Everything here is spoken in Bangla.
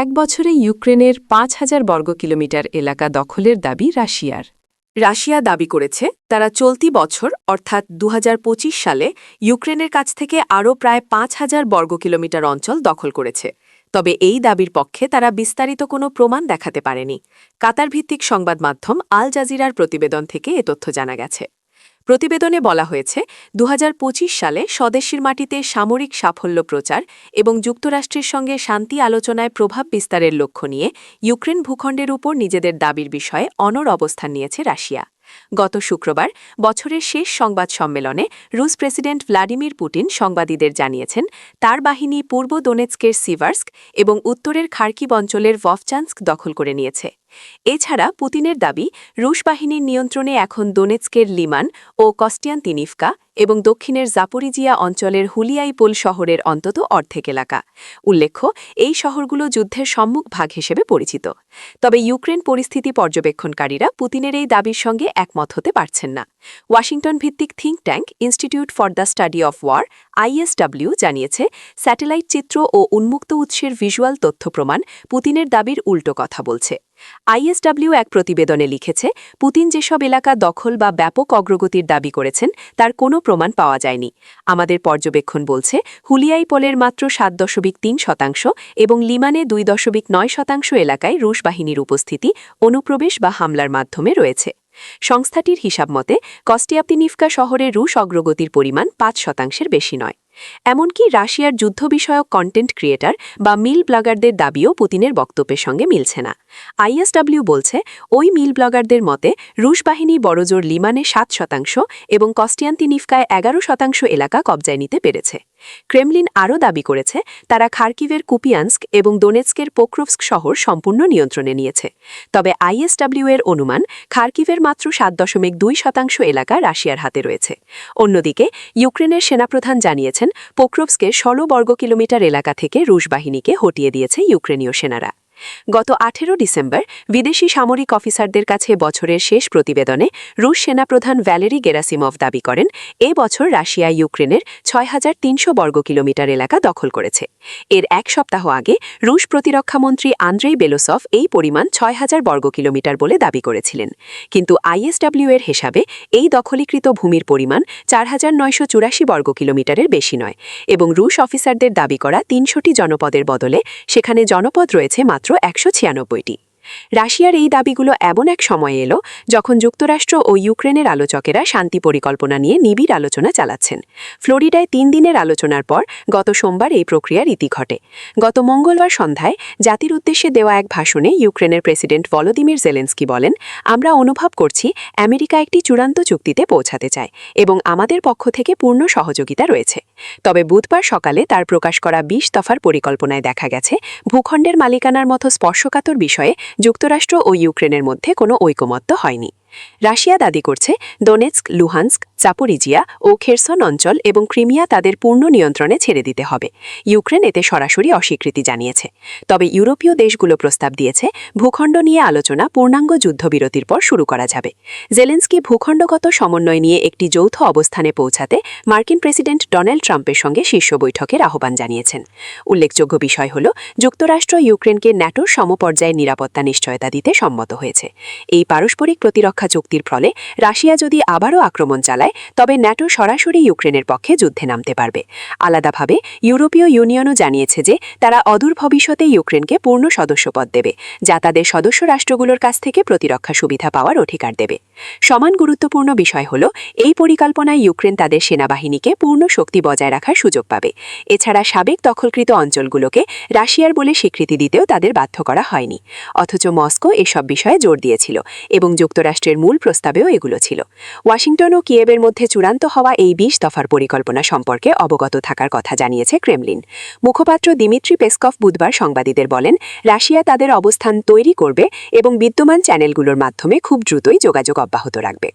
এক বছরে ইউক্রেনের পাঁচ হাজার বর্গ কিলোমিটার এলাকা দখলের দাবি রাশিয়ার। রাশিয়া দাবি করেছে, তারা চলতি বছর, অর্থাৎ দু হাজার পঁচিশ সালে, ইউক্রেনের কাছ থেকে আরও প্রায় পাঁচ হাজার বর্গ কিলোমিটার অঞ্চল দখল করেছে। তবে এই দাবির পক্ষে তারা বিস্তারিত কোনো প্রমাণ দেখাতে পারেনি। কাতার ভিত্তিক সংবাদ মাধ্যম আল জাজিরার প্রতিবেদন থেকে এ তথ্য জানা গেছে। প্রতিবেদনে বলা হয়েছে দু হাজার পঁচিশ সালে স্বদেশীর মাটিতে সামরিক সাফল্য প্রচার এবং যুক্তরাষ্ট্রের সঙ্গে শান্তি আলোচনায় প্রভাব বিস্তারের লক্ষ্য নিয়ে ইউক্রেন ভূখণ্ডের উপর নিজেদের দাবির বিষয়ে অনর অবস্থান নিয়েছে রাশিয়া। গত শুক্রবার বছরের শেষ সংবাদ সম্মেলনে রুশ প্রেসিডেন্ট ভ্লাদিমির পুটিন সংবাদীদের জানিয়েছেন, তার বাহিনী পূর্ব দোনেৎস্কের সিভার্স্ক এবং উত্তরের খার্কিব অঞ্চলের ভফচান্স্ক দখল করে নিয়েছে। এছাড়া পুতিনের দাবি, রুশ বাহিনীর নিয়ন্ত্রণে এখন দোনেৎস্কের লিমান ও কস্টিয়ান্তিনিফকা এবং দক্ষিণের জাপরিজিয়া অঞ্চলের হুলিয়াইপোল শহরের অন্তত অর্ধেক এলাকা। উল্লেখ্য, এই শহরগুলো যুদ্ধের সম্মুখ ভাগ হিসেবে পরিচিত। তবে ইউক্রেন পরিস্থিতি পর্যবেক্ষণকারীরা পুতিনের এই দাবির সঙ্গে একমত হতে পারছেন না। ওয়াশিংটন ভিত্তিক think tank, institute for the study of war, ISW, জানিয়েছে, স্যাটেলাইট চিত্র ও উন্মুক্ত উৎসের ভিজুয়াল তথ্য প্রমাণ পুতিনের দাবির উল্টো কথা বলছে। আইএসডব্লিউ এক প্রতিবেদনে লিখেছে, পুতিন যেসব এলাকা দখল বা ব্যাপক অগ্রগতির দাবি করেছেন, তার কোনো প্রমাণ পাওয়া যায়নি। আমাদের পর্যবেক্ষণ বলছে হুলিয়াইপলের মাত্র সাত দশমিক তিন শতাংশ এবং লিমানে দুই দশমিক নয় শতাংশ এলাকায় রুশ বাহিনীর উপস্থিতি অনুপ্রবেশ বা হামলার মাধ্যমে রয়েছে। সংস্থাটির হিসাব মতে, কস্টিয়াপ্তিনিফকা শহরে রুশ অগ্রগতির পরিমাণ পাঁচ শতাংশের বেশি নয়। এমনকি রাশিয়ার যুদ্ধ বিষয়ক কন্টেন্ট ক্রিয়েটার বা মিল ব্লগারদের দাবিও পুতিনের বক্তব্যের সঙ্গে মিলছে না। আইএসডব্লিউ বলছে, ওই মিল ব্লগারদের মতে, রুশ বাহিনী বড়জোর লিমানে সাত শতাংশ এবং কস্টিয়ান্তিনিফকায় এগারো শতাংশ এলাকা কবজায় নিতে পেরেছে। ক্রেমলিন আরও দাবি করেছে, তারা খার্কিভের কুপিয়ান্স্ক এবং দোনেৎস্কের পোক্রোভস্ক শহর সম্পূর্ণ নিয়ন্ত্রণে নিয়েছে। তবে আইএসডাব্লিউ এর অনুমান, খার্কিভের মাত্র সাত দশমিক দুই শতাংশ এলাকা রাশিয়ার হাতে রয়েছে। অন্যদিকে, ইউক্রেনের সেনাপ্রধান জানিয়েছেন, পোক্রোভস্কের ষোলো বর্গ কিলোমিটার এলাকা থেকে রুশ বাহিনীকে হটিয়ে দিয়েছে ইউক্রেনীয় সেনারা। গত আঠেরো ডিসেম্বর বিদেশি সামরিক অফিসারদের কাছে বছরের শেষ প্রতিবেদনে রুশ সেনাপ্রধান ভ্যালেরি গেরাসিমভ দাবি করেন, এ বছর রাশিয়া ইউক্রেনের ছয় হাজার তিনশো বর্গ কিলোমিটার এলাকা দখল করেছে। এর এক সপ্তাহ আগে রুশ প্রতিরক্ষামন্ত্রী আন্দ্রেই বেলোসফ এই পরিমাণ ছয় হাজার বর্গ কিলোমিটার বলে দাবি করেছিলেন। কিন্তু আইএসডব্লিউ এর হিসাবে এই দখলীকৃত ভূমির পরিমাণ চার হাজার নয়শো চুরাশি বর্গ কিলোমিটারের বেশি নয় এবং রুশ অফিসারদের দাবি করা তিনশোটি জনপদের বদলে সেখানে জনপদ রয়েছে মাত্র একশো রাশিয়ার এই দাবিগুলো এমন এক সময়ে এলো যখন যুক্তরাষ্ট্র ও ইউক্রেনের আলোচকেরা শান্তি পরিকল্পনা নিয়ে নিবিড় আলোচনা চালাচ্ছেন। ফ্লোরিডায় তিন দিনের আলোচনার পর গত সোমবার এই প্রক্রিয়ার ইতি ঘটে। গত মঙ্গলবার সন্ধ্যায় জাতির উদ্দেশ্যে দেওয়া এক ভাষণে ইউক্রেনের প্রেসিডেন্ট ভলোদিমির জেলেন্সকি বলেন, আমরা অনুভব করছি আমেরিকা একটি চূড়ান্ত চুক্তিতে পৌঁছাতে চায় এবং আমাদের পক্ষ থেকে পূর্ণ সহযোগিতা রয়েছে। তবে বুধবার সকালে তার প্রকাশ করা বিশ দফার পরিকল্পনায় দেখা গেছে, ভূখণ্ডের মালিকানার মতো স্পর্শকাতর বিষয়ে যুক্তরাষ্ট্র ও ইউক্রেনের মধ্যে কোনো ঐকমত্য হয়নি। রাশিয়া দাবি করছে দোনেৎস্ক লুহান্স্ক চাপোরিজিয়া ও খেরসন অঞ্চল এবং ক্রিমিয়া তাদের পূর্ণ নিয়ন্ত্রণে ছেড়ে দিতে হবে। ইউক্রেন এতে সরাসরি অস্বীকৃতি জানিয়েছে। তবে ইউরোপীয় দেশগুলো প্রস্তাব দিয়েছে, ভূখণ্ড নিয়ে আলোচনা পূর্ণাঙ্গ যুদ্ধবিরতির পর শুরু করা যাবে। জেলেন্সকি ভূখণ্ডগত সমন্বয় নিয়ে একটি যৌথ অবস্থানে পৌঁছাতে মার্কিন প্রেসিডেন্ট ডোনাল্ড ট্রাম্পের সঙ্গে শীর্ষ বৈঠকের আহ্বান জানিয়েছেন। উল্লেখযোগ্য বিষয় হল, যুক্তরাষ্ট্র ইউক্রেনকে ন্যাটোর সমপর্যায়ে নিরাপত্তা নিশ্চয়তা দিতে সম্মত হয়েছে। এই পারস্পরিক প্রতিরক্ষা চুক্তির ফলে রাশিয়া যদি আবারও আক্রমণ চালায় তবে ন্যাটো সরাসরি ইউক্রেনের পক্ষে যুদ্ধে নামতে পারবে। আলাদাভাবে ইউরোপীয় ইউনিয়নও জানিয়েছে যে তারা অদূর ভবিষ্যতে ইউক্রেনকে পূর্ণ সদস্যপদ দেবে, যা তাদের সদস্য রাষ্ট্রগুলোর কাছ থেকে প্রতিরক্ষা সুবিধা পাওয়ার অধিকার দেবে। সমান গুরুত্বপূর্ণ বিষয় হল, এই পরিকল্পনায় ইউক্রেন তাদের সেনাবাহিনীকে পূর্ণ শক্তি বজায় রাখার সুযোগ পাবে। এছাড়া সাবেক দখলকৃত অঞ্চলগুলোকে রাশিয়ার বলে স্বীকৃতি দিতেও তাদের বাধ্য করা হয়নি। অথচ মস্কো এসব বিষয়ে জোর দিয়েছিল এবং যুক্তরাষ্ট্রের মূল প্রস্তাবেও এগুলো ছিল। ওয়াশিংটন ও কিয়েবের মধ্যে চূড়ান্ত হওয়া এই বিশ দফার পরিকল্পনা সম্পর্কে অবগত থাকার কথা জানিয়েছে ক্রেমলিন। মুখপাত্র দিমিত্রি পেসকফ বুধবার সাংবাদিকদের বলেন, রাশিয়া তাদের অবস্থান তৈরি করবে এবং বিদ্যমান চ্যানেলগুলোর মাধ্যমে খুব দ্রুতই যোগাযোগ অব্যাহত রাখবে।